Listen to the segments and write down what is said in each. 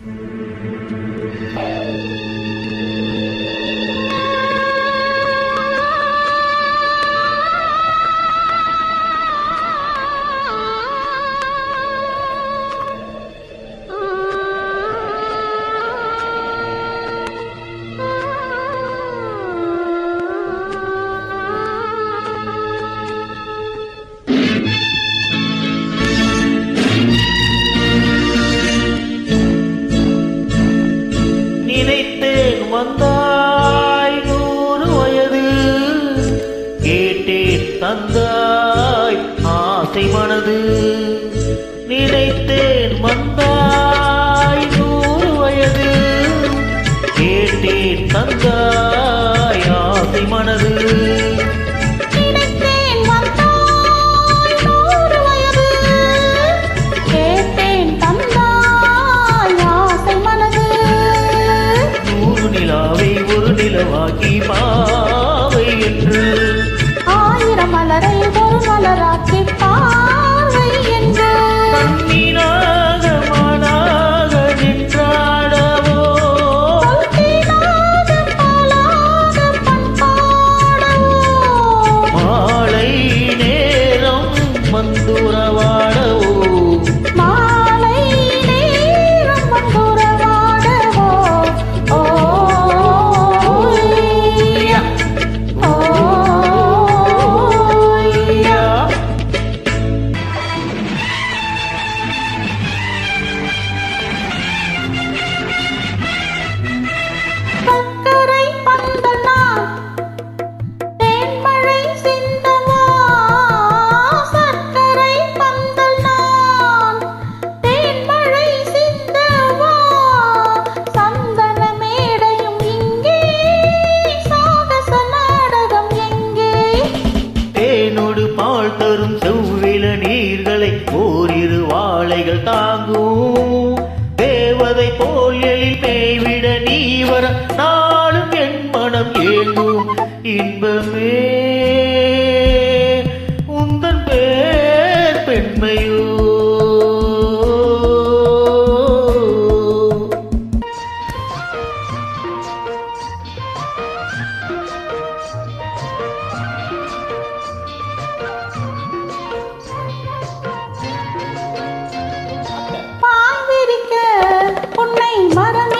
நினைத்தேன் நினைத்தேன் வந்தாய் நூறு வயது கேட்டேன் தந்தாய் ஆசை மனது. நினைத்தேன் வந்தாய் நூறு வயது கேட்டேன் தந்தாய் ஆசை மனது. நூறு நிலாவை ஒரு நிலவாக்கி பாவை என்று. ஆயிரம் மலரை ஒரு மலராக்கி ದೂರ பால் தரும் செவ்வில நீர்களை ஓரிரு வாழைகள் தாங்கும். தேவதை போல் எழில் மேய்விட நீ வர நான்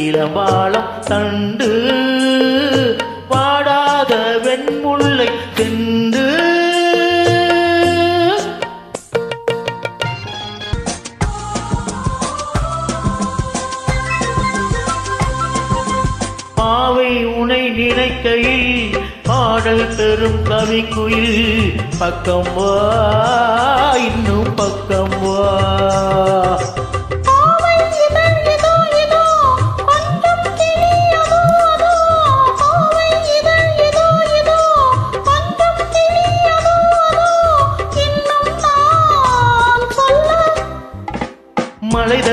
இளவாளம் தண்டு பாடாத வெண்முல்லை சென்று பாவை உனை நினைக்கையில் பாடல் பெறும் கவிக்குயில் பக்கம் வா இன்னும் பக்கம் வா.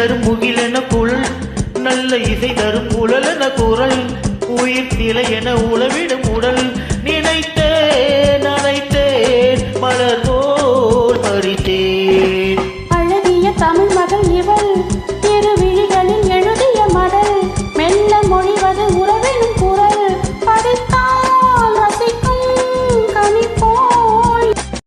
தரும் முகிலென குழல் நல்ல இசை தரும் குழலென குரல் உயிர் திலை என உளவிடும் உடல் நினைத்தே